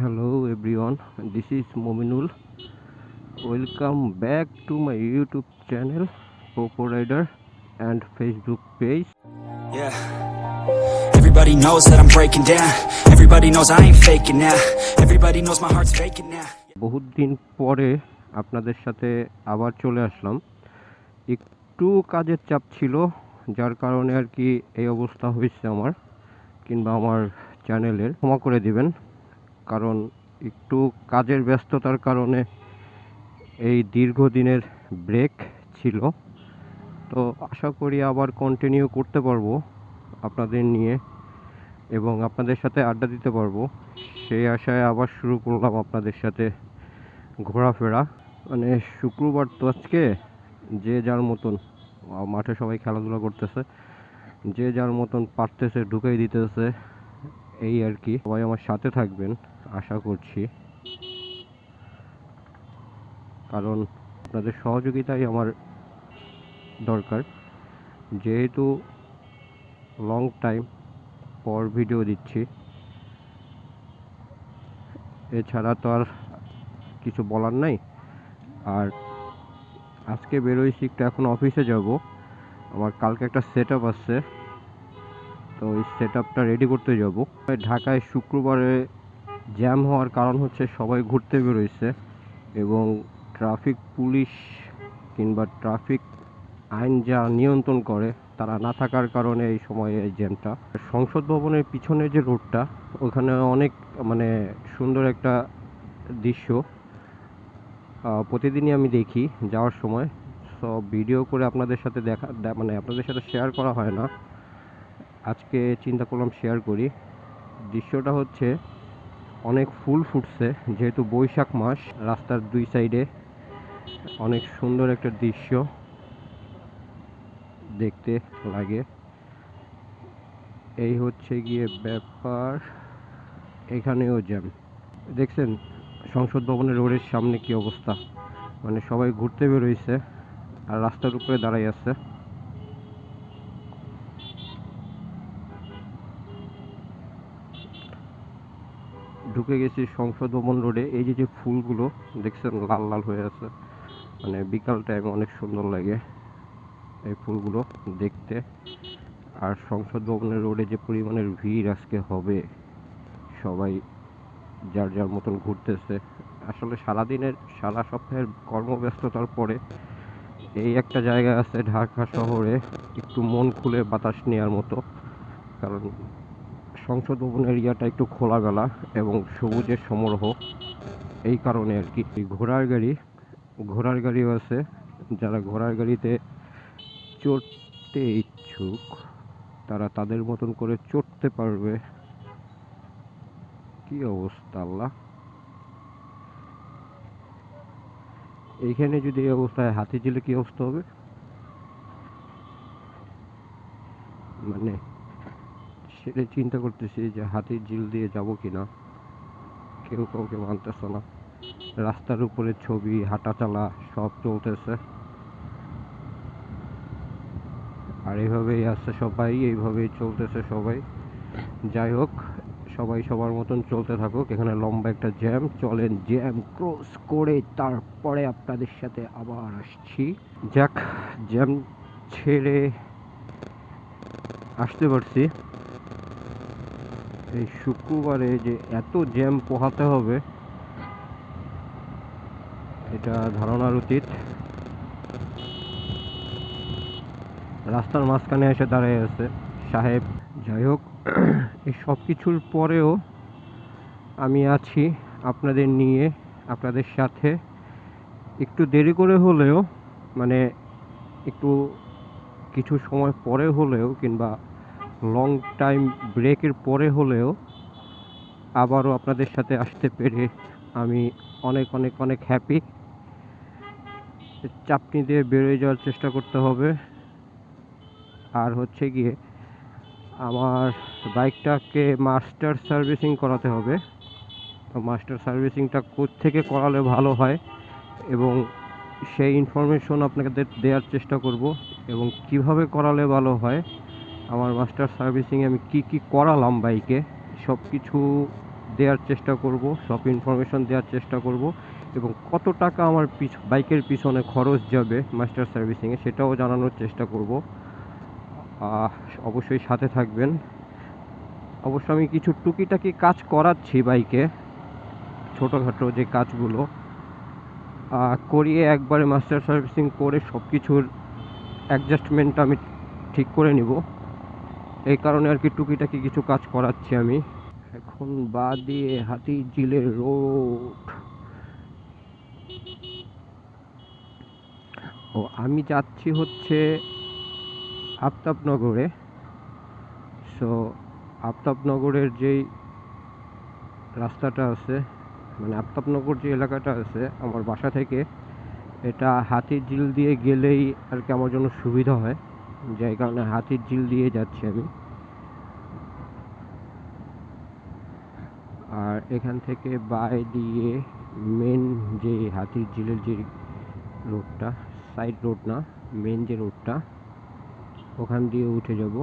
Hello everyone this is Mominul welcome back to my YouTube channel Popo Rider and Facebook page বহুত দিন পরে আপনাদের সাথে আবার চলে আসলাম। একটু কাজের চাপ ছিল যার কারণে আর কি এই অবস্থা হয়েছে আমার কিংবা আমার চ্যানেলের ক্ষমা করে দেবেন। কারণ একটু কাজের ব্যস্ততার কারণে এই দীর্ঘদিনের ব্রেক ছিল। তো আশা করি আবার কন্টিনিউ করতে পারব আপনাদের নিয়ে এবং আপনাদের সাথে আড্ডা দিতে পারব। সেই আশায় আবার শুরু করলাম আপনাদের সাথে ঘোরাফেরা। মানে শুক্রবার তো আজকে, যে যার মতন মাঠে সবাই খেলাধুলা করতেছে, যে যার মতন পারতেছে, ঢুকাই দিতেছে, এই আর কি। সবাই আমার সাথে থাকবেন। আশা করছি। কারণ আপনাদের সহযোগিতাই আমার দরকার। যেহেতু লং টাইম পর ভিডিও দিচ্ছি। এছাড়া তো আর কিছু বলার নাই। আর আজকে বেরোইছি একটু এখন অফিসে যাব। আমার কালকে একটা সেট আপ আসছে তো ওই সেট আপটা রেডি করতে যাব। ঢাকায় শুক্রবারে জ্যাম হওয়ার কারণ হচ্ছে সবাই ঘুরতে বেরোইছে এবং ট্রাফিক পুলিশ কিংবা ট্রাফিক আইন যা নিয়ন্ত্রণ করে, তারা না থাকার কারণে এই সময়ে এই জ্যামটা। সংসদ ভবনের পিছনে যে রোডটা, ওখানে অনেক মানে সুন্দর একটা দৃশ্য। প্রতিদিনই আমি দেখি যাওয়ার সময়। সব ভিডিও করে আপনাদের সাথে দেখা মানে আপনাদের সাথে শেয়ার করা হয় না। আজকে চিন্তা করলাম শেয়ার করি। দৃশ্যটা হচ্ছে অনেক ফুল ফুটছে, যেহেতু বৈশাখ মাস, রাস্তার দুই সাইডে অনেক সুন্দর একটা দৃশ্য দেখতে লাগে। এই হচ্ছে গিয়ে ব্যাপার, এখানেও জ্যাম দেখছেন, সংসদ ভবনের রোডের সামনে কি অবস্থা? মানে সবাই ঘুরতে বেরোইছে আর রাস্তার উপরে দাঁড়াই আছে। ঢুকে গেছি সংসদ ভবন রোডে। এই যে যে ফুলগুলো, দেখছেন, লাল লাল হয়ে আছে। মানে বিকাল টাইম অনেক সুন্দর লাগে এই ফুলগুলো দেখতে। আর সংসদ ভবনের রোডে যে পরিমাণের ভিড় আজকে হবে, সবাই যার যার মতন ঘুরতেছে। আসলে সারাদিনের, সারা সপ্তাহের কর্মব্যস্ততার পরে এই একটা জায়গা আছে ঢাকা শহরে, একটু মন খুলে বাতাস নেওয়ার মতো। কারণ সংসদ ভবনের এরিয়াটা একটু খোলামেলা এবং সবুজের সমারোহ। এই কারণে আর কি। ঘোড়ার গাড়ি, ঘোড়ার গাড়িও আছে। যারা ঘোড়ার গাড়িতে চড়তে ইচ্ছুক, তারা তাদের মতন করে চড়তে পারবে। কি অবস্থা আল্লাহ! এইখানে যদি এই অবস্থায় হাতি ঝিলে কি অবস্থা হবে? মানে সেটা চিন্তা করতেছি যে হাতির ঝিল দিয়ে যাব কিনা, কেউ কাউকে মানতেছে না। রাস্তার উপরে ছবি, হাঁটাচলা, সব চলতেছে। আর এইভাবেই আছে সবাই, এইভাবেই চলতেছে সবাই। যাই হোক, সবাই সবার মতন চলতে থাকুক। এখানে লম্বা একটা জ্যাম, চলেন জ্যাম ক্রস করে তারপরে আপনাদের সাথে আবার আসছি। যাক, জ্যাম ছেড়ে আসতে পারছি। এই শুক্রবারে যে এত জ্যাম পোহাতে হবে, এটা ধারণার উচিত। রাস্তার মাঝখানে এসে দাঁড়িয়ে আছে সাহেব। যাই হোক, এই সব কিছুর পরেও আমি আছি আপনাদের নিয়ে, আপনাদের সাথে। একটু দেরি করে হলেও মানে একটু কিছু সময় পরে হলেও কিংবা লং টাইম ব্রেকের পরে হলেও আবারও আপনাদের সাথে আসতে পেরে আমি অনেক অনেক অনেক হ্যাপি চাপনি দিয়ে বেরোয় যাওয়ার চেষ্টা করতে হবে। আর হচ্ছে গিয়ে আমার বাইকটাকে মাস্টার সার্ভিসিং করাতে হবে। তো মাস্টার সার্ভিসিংটা থেকে করালে ভালো হয় এবং সেই ইনফরমেশন আপনাকে দেওয়ার চেষ্টা করব এবং কীভাবে করালে ভালো হয় আমার মাস্টার সার্ভিসিং আমি কি কি করালাম বাইকে, সব কিছু দেওয়ার চেষ্টা করব, সব ইনফরমেশন দেওয়ার চেষ্টা করব, এবং কত টাকা আমার পিছ বাইকের পিছনে খরচ যাবে মাস্টার সার্ভিসিংয়ে সেটাও জানানোর চেষ্টা করব। অবশ্যই সাথে থাকবেন। অবশ্য আমি কিছু টুকিটাকি কাজ করাচ্ছি বাইকে, ছোটোখাটো যে কাজগুলো। করিয়ে একবারে মাস্টার সার্ভিসিং করে সব কিছুর অ্যাডজাস্টমেন্ট আমি ঠিক করে নিব। এই কারণে আর কি টুকিটাকি কিছু কাজ করাচ্ছি আমি। এখন বা দিয়ে হাতি জিলের রোড। ও, আমি যাচ্ছি হচ্ছে আফতাবনগরে। সো আফতাবনগরের যেই রাস্তাটা আছে মানে আফতাবনগর যে এলাকাটা আছে আমার বাসা থেকে, এটা হাতির ঝিল দিয়ে গেলেই আর কি আমার জন্য সুবিধা হয়। যাই কারণে হাতির ঝিল দিয়ে যাচ্ছি আমি। আর এখান থেকে বাই দিয়ে মেন যে হাতির ঝিলের যে রোডটা সাইড রোড না মেন যে রোডটা ওখান দিয়ে উঠে যাব।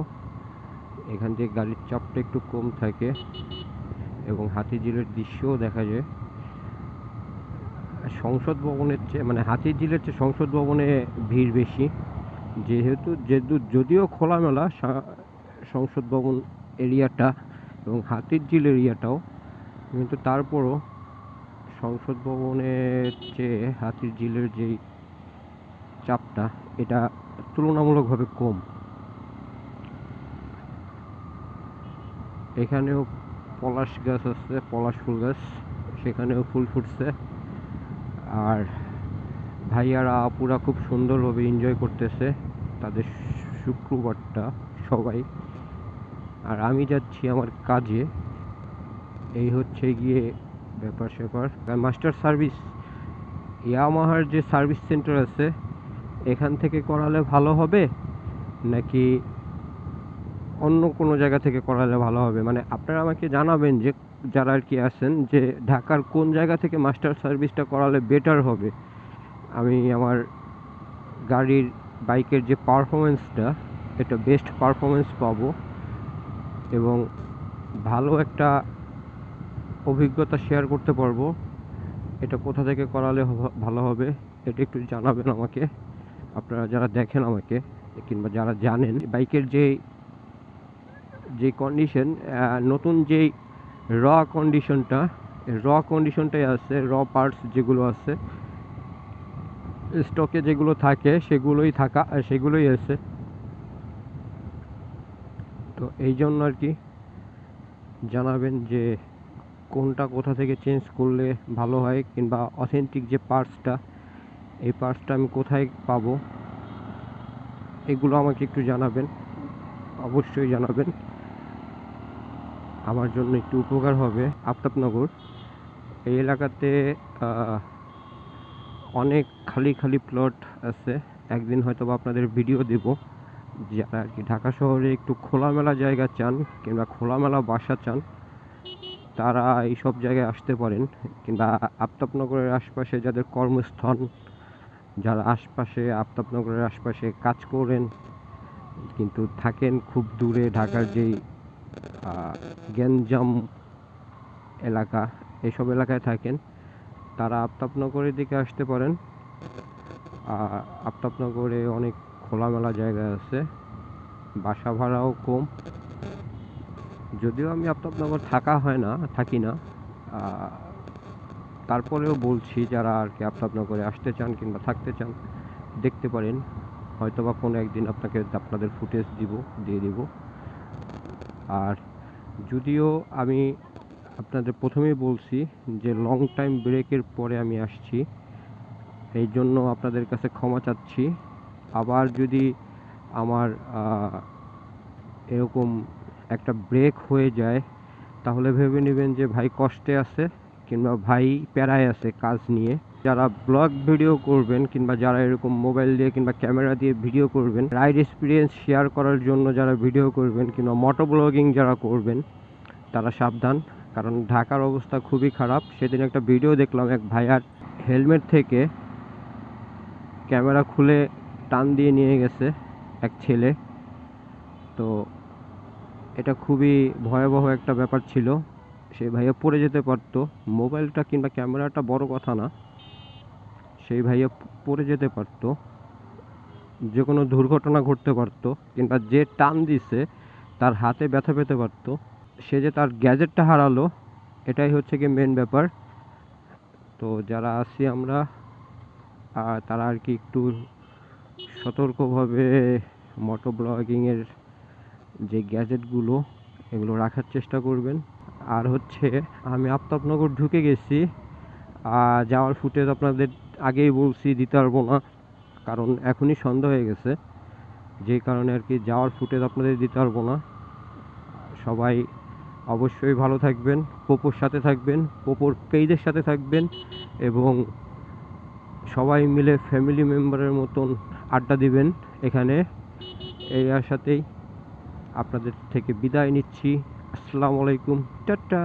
এখান থেকে গাড়ির চাপটা একটু কম থাকে এবং হাতির ঝিলের দৃশ্যও দেখা যায়। সংসদ ভবনের চেয়ে মানে হাতির ঝিলের চেয়ে সংসদ ভবনে ভিড় বেশি। যেহেতু যেহেতু যদিও খোলামেলা সংসদ ভবন এরিয়াটা এবং হাতির ঝিল এরিয়াটাও, কিন্তু তারপরও সংসদ ভবনের চেয়ে হাতির ঝিলের যেই চাপটা, এটা তুলনামূলকভাবে কম। এখানেও পলাশ গাছ আছে, পলাশ ফুল গাছ, সেখানেও ফুল ফুটছে। আর ভাইয়ারা আপুরা খুব সুন্দরভাবে এনজয় করতেছে তাদের শুক্রবারটা সবাই। আর আমি যাচ্ছি আমার কাজে। এই হচ্ছে গিয়ে ব্যাপার স্যাপার। মাস্টার সার্ভিস, ইয়ামাহার যে সার্ভিস সেন্টার আছে, এখান থেকে করালে ভালো হবে? নাকি অন্য কোনো জায়গা থেকে করালে ভালো হবে? মানে আপনারা আমাকে জানাবেন যে, যারা আর কি আছেন, যে ঢাকার কোন জায়গা থেকে মাস্টার সার্ভিসটা করালে বেটার হবে? আমি আমার গাড়ির বাইকের যে পারফরমেন্সটা এটা বেস্ট পারফরমেন্স পাবো এবং ভালো একটা অভিজ্ঞতা শেয়ার করতে পারব। এটা কোথা থেকে করালে ভালো হবে, এটা একটু জানাবেন আমাকে। আপনারা যারা দেখেন আমাকে, কিংবা যারা জানেন, বাইকের যে যে কন্ডিশন নতুন যেই র কন্ডিশনটা র কন্ডিশনটাই আছে র পার্টস যেগুলো আছে স্টকে যেগুলো থাকে, সেগুলোই থাকা, সেগুলোই আছে তো এই জন্য আর কি জানাবেন যে কোনটা কোথা থেকে চেঞ্জ করলে ভালো হয় কিংবা অথেন্টিক যে পার্টসটা এই পার্টসটা আমি কোথায় পাবো, এগুলো আমাকে একটু জানাবেন। অবশ্যই জানাবেন। আমার জন্য একটু উপকার হবে। আফতাবনগর, এই এলাকাতে অনেক খালি খালি প্লট আছে। একদিন হয়তো বা আপনাদের ভিডিও দেব। যারা আর কি ঢাকা শহরে একটু খোলামেলা জায়গা চান কিংবা খোলামেলা বাসা চান, তারা এইসব জায়গায় আসতে পারেন। কিংবা আফতাবনগরের আশপাশে যাদের কর্মস্থান যারা আশপাশে আফতাবনগরের আশপাশে কাজ করেন, কিন্তু থাকেন খুব দূরে ঢাকার যেই গ্যাঞ্জাম এলাকা এইসব এলাকায় থাকেন। তারা আফতাবনগরের দিকে আসতে পারেন। আফতাবনগরে অনেক খোলামেলা জায়গা আছে। বাসা ভাড়াও কম। যদিও আমি আফতাবনগর থাকা হয় না, থাকি না। তারপরেও বলছি, যারা আর কি আফতাবনগরে আসতে চান কিংবা থাকতে চান, দেখতে পারেন। হয়তো বা কোনো একদিন আপনাকে আপনাদের ফুটেজ দিব, দিয়ে দিব। আর যদিও আমি আপনাদের প্রথমেই বলছি যে লং টাইম ব্রেকের পরে আমি আসছি। এই জন্য আপনাদের কাছে ক্ষমা চাচ্ছি। আবার যদি আমার এরকম একটা ব্রেক হয়ে যায়, তাহলে ভেবে নেবেন যে ভাই কষ্টে আছে কিংবা ভাই প্যারায় আছে কাজ নিয়ে। যারা ব্লগ ভিডিও করবেন কিংবা যারা এরকম মোবাইল দিয়ে কিংবা ক্যামেরা দিয়ে ভিডিও করবেন রাইড এক্সপিরিয়েন্স শেয়ার করার জন্য যারা ভিডিও করবেন কিংবা মোটো ব্লগিং যারা করবেন, তারা সাবধান। কারণ ঢাকার অবস্থা খুবই খারাপ। সেদিন একটা ভিডিও দেখলাম, এক ভাইয়ার হেলমেট থেকে ক্যামেরা খুলে টান দিয়ে নিয়ে গেছে এক ছেলে। তো এটা খুবই ভয়াবহ একটা ব্যাপার ছিল। সেই ভাইয়া পড়ে যেতে পারতো। মোবাইলটা কিংবা ক্যামেরাটা বড় কথা না। সেই ভাইয়া পড়ে যেতে পারতো। যে কোনো দুর্ঘটনা ঘটতে পারতো কিংবা যে টান দিছে, তার হাতে ব্যথা পেতে পারতো। সে যে তার গ্যাজেটটা হারালো এটাই হচ্ছে কি মেন ব্যাপার। তো যারা আছি আমরা আহ, তারা আর কি একটু সতর্কভাবে মোটো ব্লগিংয়ের যে গ্যাজেটগুলো এগুলো রাখার চেষ্টা করবেন। আর হচ্ছে আমি আফতাবনগর ঢুকে গেছি। আহ, যাওয়ার ফুটেজ আপনাদের আগেই বলছি দিতে পারব না। কারণ এখনই সন্ধ্যা হয়ে গেছে। যে কারণে আর কি যাওয়ার ফুটেজ আপনাদের দিতে পারব না। সবাই অবশ্যই ভালো থাকবেন, পোপোর সাথে থাকবেন, পোপোর পেইদের সাথে থাকবেন এবং সবাই মিলে ফ্যামিলি মেম্বারের মতন আড্ডা দিবেন এখানে। এই আশাতেই আপনাদের থেকে বিদায় নিচ্ছি। আসসালামু আলাইকুম। টাটা।